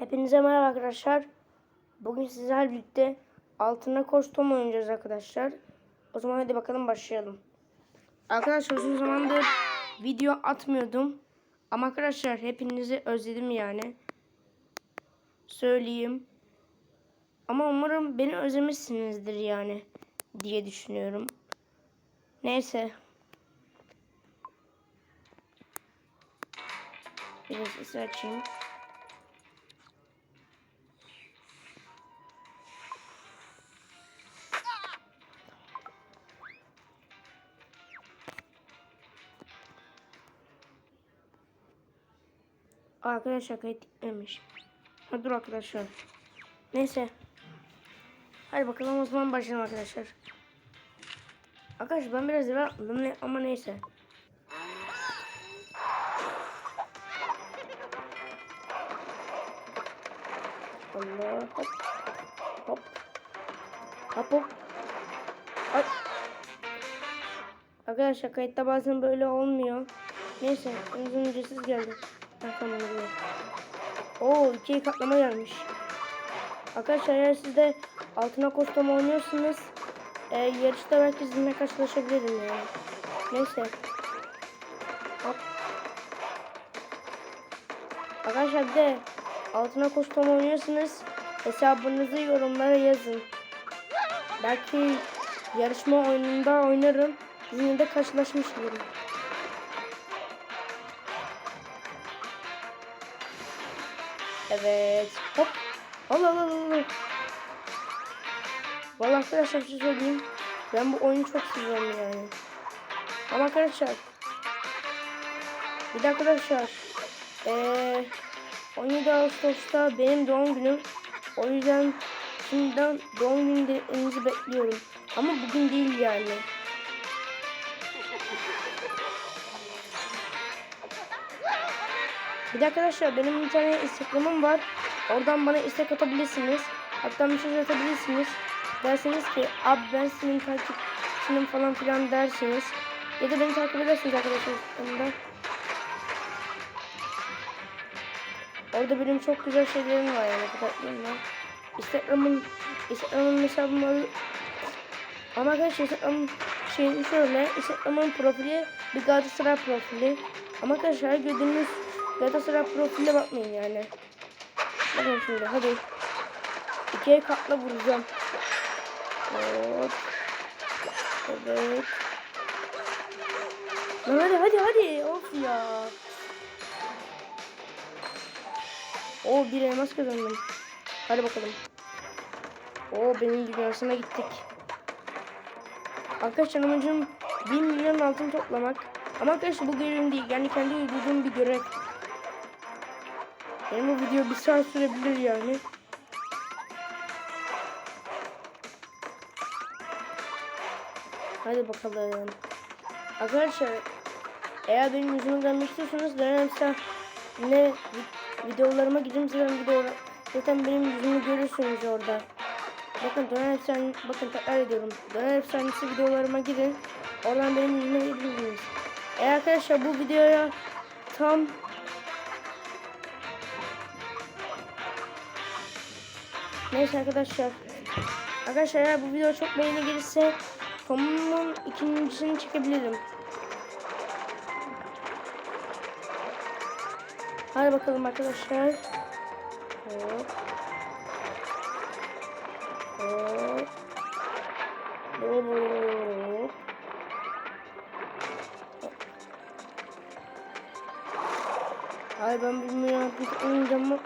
Hepinize merhaba arkadaşlar. Bugün sizlerle birlikte altına kostüm oynayacağız arkadaşlar. O zaman hadi bakalım başlayalım. Arkadaşlar uzun zamandır video atmıyordum. Ama arkadaşlar hepinizi özledim yani. Söyleyeyim. Ama umarım beni özlemişsinizdir yani diye düşünüyorum. Neyse. Biraz ısı açayım. Arkadaşlar kayıt gitmemiş. Ha dur arkadaşlar. Neyse. Hadi bakalım o zaman başlayalım arkadaşlar. Arkadaşlar ben biraz atladım ne- ama neyse. Allah hop hop hop hop. Arkadaşlar kayıtta bazen böyle olmuyor. Neyse azından ücretsiz geldi. Oluyor. Oo ikiye katlama gelmiş. Arkadaşlar eğer siz de altına kostüm oynuyorsanız e, yarışta belki sizinle karşılaşabilirim yani. Neyse. Hop. Arkadaşlar bir de altına kostüm oynuyorsanız hesabınızı yorumlara yazın. Belki yarışma oyununda oynarım. Sizinle de karşılaşmış olurum. Evet. Hop. Allah Allah Allah. Allah. Vallahi arkadaşlar bir şey söyleyeyim. Ben bu oyunu çok seviyorum yani. Ama arkadaşlar. Bir de arkadaşlar. Eee 17 Ağustos'ta benim doğum günüm. O yüzden şimdiden doğum günlerinizi bekliyorum. Ama bugün değil yani. Bir de arkadaşlar benim bir tane Instagram'ım var. Oradan bana istek atabilirsiniz. Hatta mesaj atabilirsiniz. Derseniz ki abi ben senin takipçinim falan filan dersiniz. Ya da beni takip edersiniz arkadaşlar Instagram'da. Orada benim çok güzel şeylerim var yani fotoğraflarım var. Instagram'ın Instagram'ın hesabım var. Ama arkadaşlar Instagram'ın şeyi şöyle. Instagram'ın profili bir Galatasaray profili. Ama arkadaşlar gördüğünüz Galatasaray profiline bakmayın yani. Bakın şimdi hadi. İkiye katla vuracağım. Evet. Lan hadi hadi hadi. Of ya. O bir elmas kazandım. Hadi bakalım. O benim dünyasına gittik. Arkadaşlar amacım 1 milyon altın toplamak. Ama arkadaşlar bu görevim değil. Yani kendi uydurduğum bir görev. Benim bu video bir saat sürebilir yani. Hadi bakalım. Arkadaşlar eğer benim yüzümü görmek istiyorsanız ne videolarıma gidin zaten videolar zaten benim yüzümü görürsünüz orada. Bakın dönem efsane bakın tekrar ediyorum. Dönem efsanesi videolarıma gidin. Oradan benim yüzüme gidebilirsiniz. Eğer arkadaşlar bu videoya tam Neyse arkadaşlar. Arkadaşlar eğer bu video çok beğeni gelirse Tom'un ikincisini çekebilirim. Hadi bakalım arkadaşlar. Hop. Hop. Hop. Ay ben bilmiyorum. Oynayacağım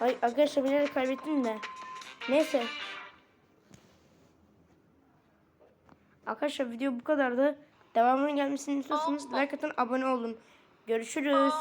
Ay arkadaşlar bilerek kaybettim de. Neyse. Arkadaşlar video bu kadardı. Devamının gelmesini istiyorsanız like atın abone olun. Görüşürüz.